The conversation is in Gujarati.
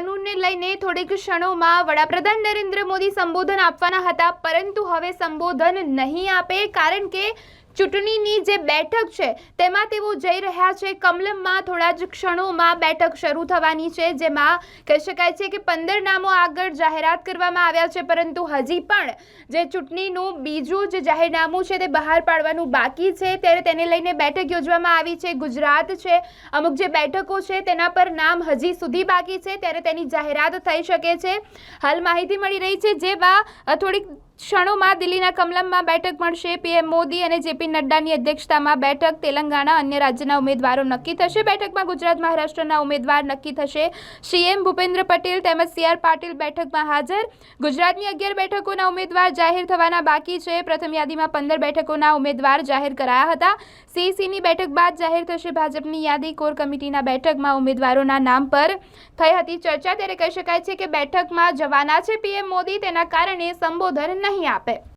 કાનૂનને લઈને થોડીક ક્ષણોમાં વડાપ્રધાન નરેન્દ્ર મોદી સંબોધન આપવાના હતા, પરંતુ હવે સંબોધન નહીં આપે, કારણ કે ચૂંટણીની જે બેઠક છે, તેમાં તેઓ જઈ રહ્યા છે. કમલમમાં થોડા જ ક્ષણોમાં બેઠક શરૂ થવાની છે, જેમાં કહી શકાય છે કે પંદર નામો આગળ જાહેરાત કરવામાં આવ્યા છે, પરંતુ હજી પણ જે ચૂંટણીનું બીજું જે જાહેરનામું છે તે બહાર પાડવાનું બાકી છે. ત્યારે તેને લઈને બેઠક યોજવામાં આવી છે, ગુજરાત છે. અમુક જે બેઠકો છે તેના પર નામ હજી સુધી બાકી છે, ત્યારે તેની જાહેરાત થઈ શકે છે. હાલ માહિતી મળી રહી છે જેમાં થોડીક ક્ષણોમાં દિલ્હીના કમલમમાં બેઠક મળશે. પીએમ મોદી અને જેપી નડ્ડાની અધ્યક્ષતામાં બેઠક, તેલંગાણા અન્ય રાજ્યના ઉમેદવારો નક્કી થશે બેઠકમાં, ગુજરાત મહારાષ્ટ્રના ઉમેદવાર નક્કી થશે. સીએમ ભૂપેન્દ્ર પટેલ તેમજ સીઆર પાટીલ બેઠકમાં હાજર. ગુજરાતની અગિયાર બેઠકોના ઉમેદવાર જાહેર થવાના બાકી છે. પ્રથમ યાદીમાં પંદર બેઠકોના ઉમેદવાર જાહેર કરાયા હતા. સીસીની બેઠક બાદ જાહેર થશે ભાજપની યાદી. કોર કમિટીના બેઠકમાં ઉમેદવારોના નામ પર થઈ હતી ચર્ચા. ત્યારે કહી શકાય છે કે બેઠકમાં જવાના છે પીએમ મોદી. તેના કારણે સંબોધન નહીં આપે.